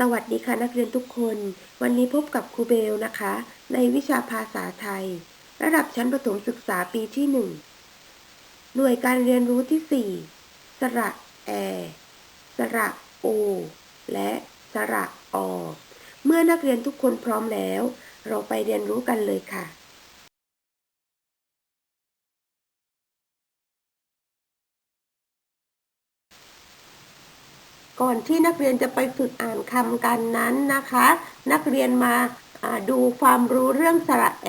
สวัสดีค่ะนักเรียนทุกคน วันนี้พบกับครูเบลนะคะ ในวิชาภาษาไทย ระดับชั้นประถมศึกษาปีที่ 1 หน่วยการเรียนรู้ที่ 4 สระแอ สระโอ และสระอ เมื่อนักเรียนทุกคนพร้อมแล้ว เราไปเรียนรู้กันเลยค่ะ ก่อนที่นักเรียนจะไปฝึกอ่านคำกันนั้นนะคะ นักเรียนมาดูความรู้เรื่องสระแอ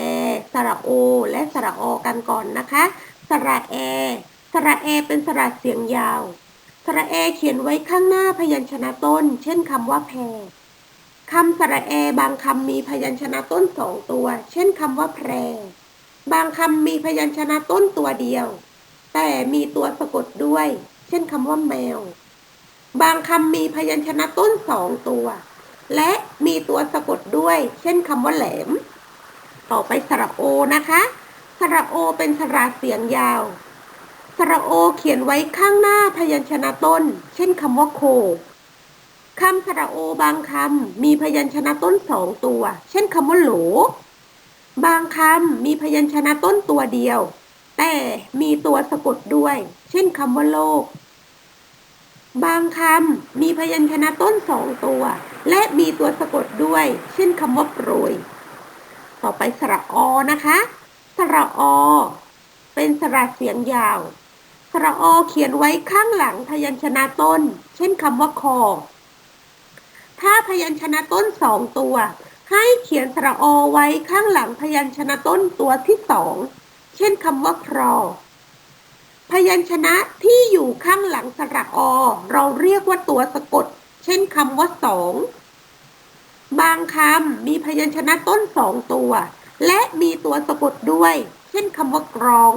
สระโอ และสระอกันก่อนนะคะ สระแอ สระแอเป็นสระเสียงยาว สระแอเขียนไว้ข้างหน้าพยัญชนะต้น เช่นคำว่าแพรคำสระแอบางคำมีพยัญชนะต้นสองตัว เช่นคำว่าแพร บางคำมีพยัญชนะต้นตัวเดียว แต่มีตัวสะกดด้วย เช่นคำว่าแมว บางคำมีพยัญชนะต้นสองตัว และมีตัวสะกดด้วย เช่นคำว่าแหลม ต่อไปสระโอนะคะ สระโอเป็นสระเสียงยาว สระโอเขียนไว้ข้างหน้าพยัญชนะต้น เช่นคำว่าโคคำสระโอบางคำมีพยัญชนะต้นสองตัว เช่นคำว่าโหล บางคำมีพยัญชนะต้นตัวเดียว แต่มีตัวสะกดด้วย เช่นคำว่าโลก บางคำมีพยัญชนะต้นสองตัว และมีตัวสะกดด้วย เช่นคำว่าโปรย ต่อไปสระอนะคะ สระอ เป็นสระเสียงยาว สระอเขียนไว้ข้างหลังพยัญชนะต้น เช่นคำว่าคอ ถ้าพยัญชนะต้นสองตัว ให้เขียนสระอไว้ข้างหลังพยัญชนะต้นตัวที่สอง เช่นคำว่าครอ พยัญชนะที่อยู่ข้างหลังสระอ เราเรียกว่าตัวสะกด เช่นคำว่าสอง บางคำมีพยัญชนะต้นสองตัว และมีตัวสะกดด้วย เช่นคำว่ากรอง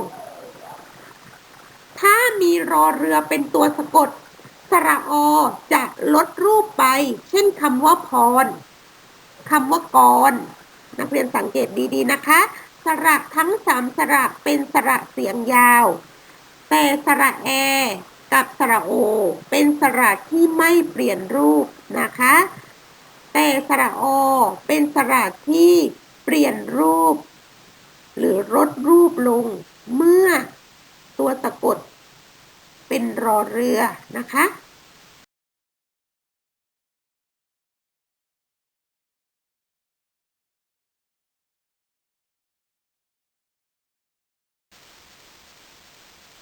ถ้ามีรอเรือเป็นตัวสะกด สระอจะลดรูปไป เช่นคำว่าพรคำว่ากร นักเรียนสังเกตดีๆนะคะ สระทั้งสามสระเป็นสระเสียงยาว แต่สระแอ กับสระโอ เป็นสระที่ไม่เปลี่ยนรูปนะคะ แต่สระอเป็นสระที่เปลี่ยนรูป หรือลดรูปลงเมื่อตัวสะกดเป็นรอเรือนะคะ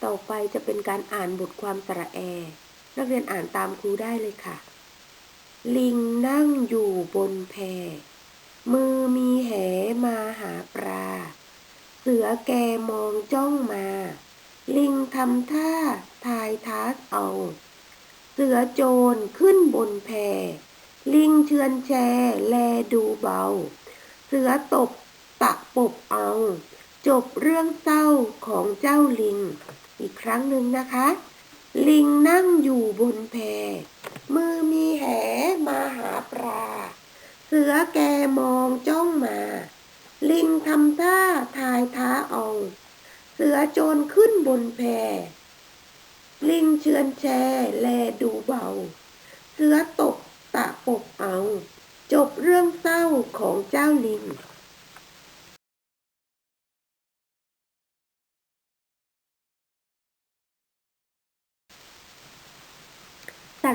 ต่อไปจะเป็นการอ่านบทความสระแอ นักเรียนอ่านตามครูได้เลยค่ะ ลิงนั่งอยู่บนแพ มือมีแหมาหาปลา เสือแกมองจ้องมา ลิงทำท่าทายทักเอา เสือโจรขึ้นบนแพ ลิงเชือนแชแลดูเบา เสือตบตะปบเอาจบเรื่องเศร้าของเจ้าลิง อีกครั้งหนึ่งนะคะ ลิงนั่งอยู่บนแพ มือมีแหมาหาปลา เสือแกมองจ้องมา ลิงทำท่าทายท้าเอา เสือโจรขึ้นบนแพ ลิงเชือนแชแลดูเบา เสือตกตะปบเอา จบเรื่องเศร้าของเจ้าลิง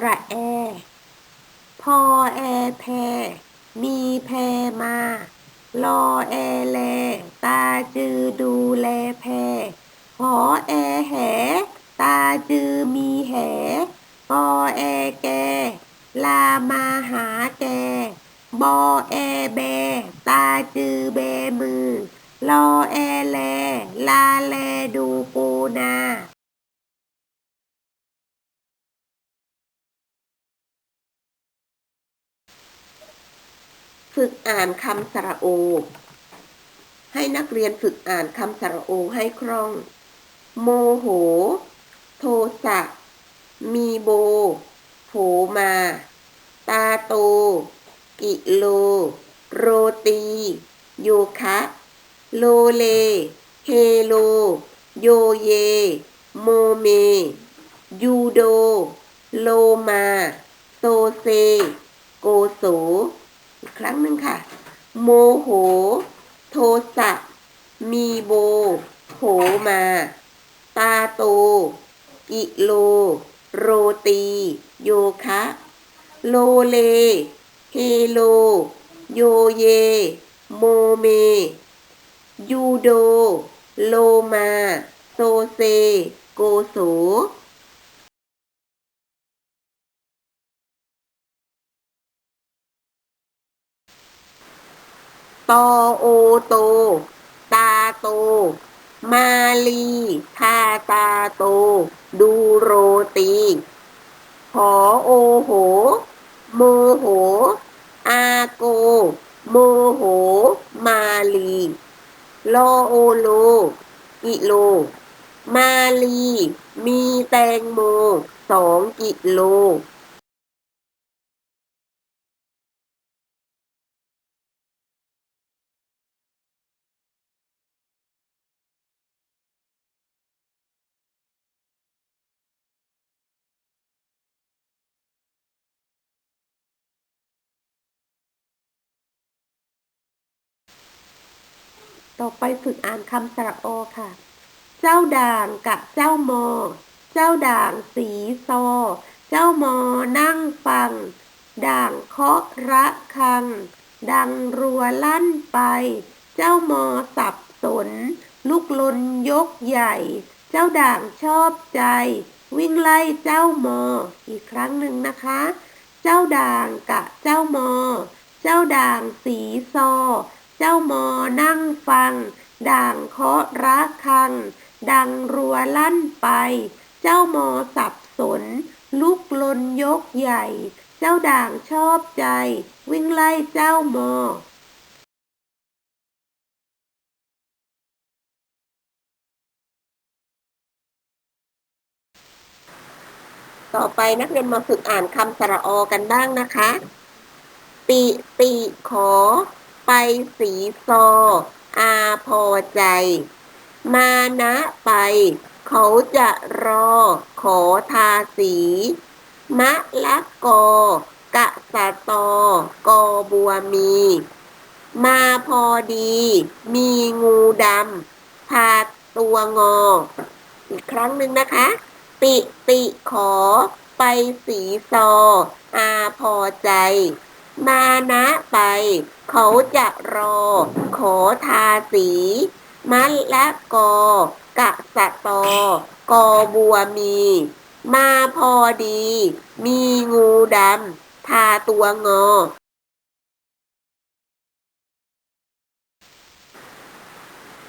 ระแอ พอแอแพ มีแพมา รอแอแล ตาจือดูแลแพ หอแอแห ตาจือมีแหกอแอแก ลามาหาแก บอแอแบ ตาจือแบมือ รอแอแล ลาแลดูปูนา ฝึกอ่านคำสระโอ ให้นักเรียนฝึกอ่านคำสระโอให้คล่อง โมโห โทสะ มีโบ โผมา ตาโต กิโล โรตี โยคะ โลเล เฮโล โยเย โมเม ยูโด โลมาโซเซ โกโส อีกครั้งหนึ่งค่ะ โมโห โทสะ มีโบโหมา ตาโต กิโล โรตี โยคะ โลเล เฮโล โยเย โมเม ยูโด โลมา โซเซ โกโส ตอโอโต ตาโต มาลีทาตาโต ดูโรตีขอโอโห โมโห อาโก โมโห มาลีโลโอโล กิโล มาลี มีแตงโมสองกิโล ต่อไปฝึกอ่านคำสระโอค่ะ เจ้าด่างกับเจ้ามอ เจ้าด่างสีซอ เจ้ามอนั่งฟัง ด่างเคาะระคัง ดังรัวลั่นไป เจ้ามอสับสนลูกลนยกใหญ่ เจ้าด่างชอบใจ วิ่งไล่เจ้ามอ อีกครั้งหนึ่งนะคะ เจ้าด่างกับเจ้ามอ เจ้าด่างสีซอ เจ้ามอนั่งฟัง ด่างเคาะระคัง ดังรัวลั่นไป เจ้ามอสับสน ลุกลนยกใหญ่ เจ้าด่างชอบใจ วิ่งไล่เจ้ามอต่อไปนักเรียนมาฝึกอ่านคำสระออกันบ้างนะคะ ติ ติ ขอ ไปสีซออาพอใจ มานะไป เขาจะรอ ขอทาสี มะละกอกะสะตอ กอบัวมี มาพอดี มีงูดำพาตัวงอ อีกครั้งหนึ่งนะคะ ติติขอ ไปสีซออาพอใจ มานะไป เขาจะรอ ขอทาสีมัลละกอกะสะตอ กอบัวมี มาพอดี มีงูดำทาตัวงอ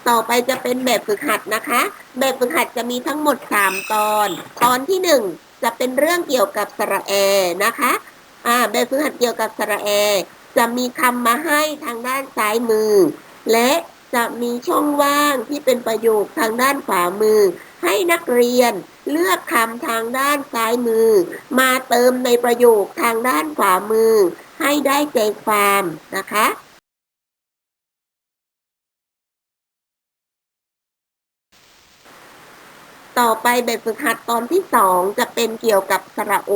ต่อไปจะเป็นแบบฝึกหัดนะคะ แบบฝึกหัดจะมีทั้งหมด 3 ตอน ตอนที่ 1 จะเป็นเรื่องเกี่ยวกับสระแอนะคะ อ่าแบบฝึกหัดเกี่ยวกับสระแอ จะมีคำมาให้ทางด้านซ้ายมือ และจะมีช่องว่างที่เป็นประโยคทางด้านขวามือ ให้นักเรียนเลือกคำทางด้านซ้ายมือ มาเติมในประโยคทางด้านขวามือ ให้ได้ใจความนะคะ ต่อไปแบบฝึกหัดตอนที่สองจะเป็นเกี่ยวกับสระโอ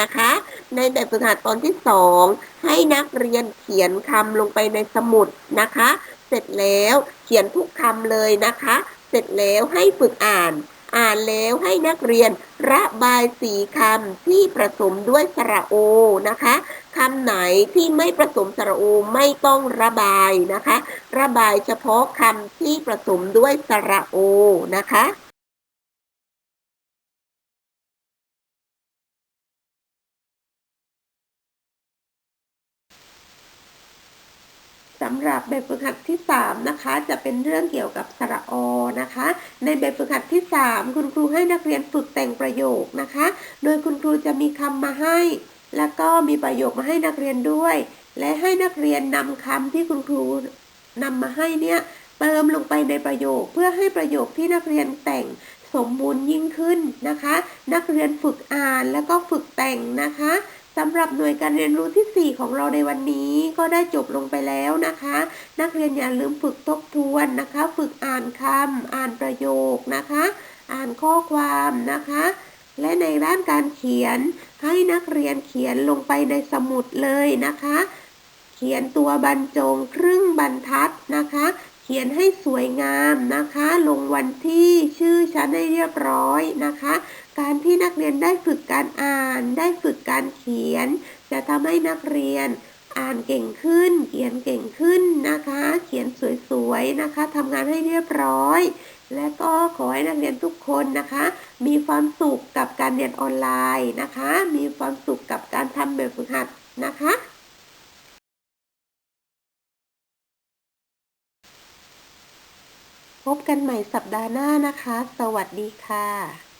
นะคะ ในแบบฝึกหัดตอนที่สองให้นักเรียนเขียนคำลงไปในสมุดนะคะ เสร็จแล้วเขียนทุกคำเลยนะคะ เสร็จแล้วให้ฝึกอ่าน อ่านแล้วให้นักเรียนระบายสีคำที่ผสมด้วยสระโอนะคะคำไหนที่ไม่ผสมสระโอไม่ต้องระบายนะคะ ระบายเฉพาะคำที่ผสมด้วยสระโอนะคะ สำหรับแบบฝึกหัดที่ 3 นะคะ จะเป็นเรื่องเกี่ยวกับสระอนะคะ ในแบบฝึกหัดที่ 3 คุณครูให้นักเรียนฝึกแต่งประโยคนะคะ โดยคุณครูจะมีคำมาให้ แล้วก็มีประโยคมาให้นักเรียนด้วย และให้นักเรียนนำคำที่คุณครูนำมาให้เนี่ยเติมลงไปในประโยคเพื่อให้ประโยคที่นักเรียนแต่งสมบูรณ์ยิ่งขึ้นนะคะ นักเรียนฝึกอ่านแล้วก็ฝึกแต่งนะคะ สำหรับหน่วยการเรียนรู้ที่ 4 ของเราในวันนี้ก็ได้จบลงไปแล้วนะคะ นักเรียนอย่าลืมฝึกทบทวนนะคะ ฝึกอ่านคำอ่านประโยคนะคะ อ่านข้อความนะคะ และในด้านการเขียนให้นักเรียนเขียนลงไปในสมุดเลยนะคะ เขียนตัวบรรจงครึ่งบรรทัดนะคะ เขียนให้สวยงามนะคะ ลงวันที่ชื่อชั้นให้เรียบร้อยนะคะ การที่นักเรียนได้ฝึกการอ่าน ได้ฝึกการเขียน จะทำให้นักเรียนอ่านเก่งขึ้น เขียนเก่งขึ้นนะคะ เขียนสวยๆนะคะทำงานให้เรียบร้อย และก็ขอให้นักเรียนทุกคนนะคะ มีความสุขกับการเรียนออนไลน์นะคะ มีความสุขกับการทำแบบฝึกหัดนะคะ พบกันใหม่สัปดาห์หน้านะคะ สวัสดีค่ะ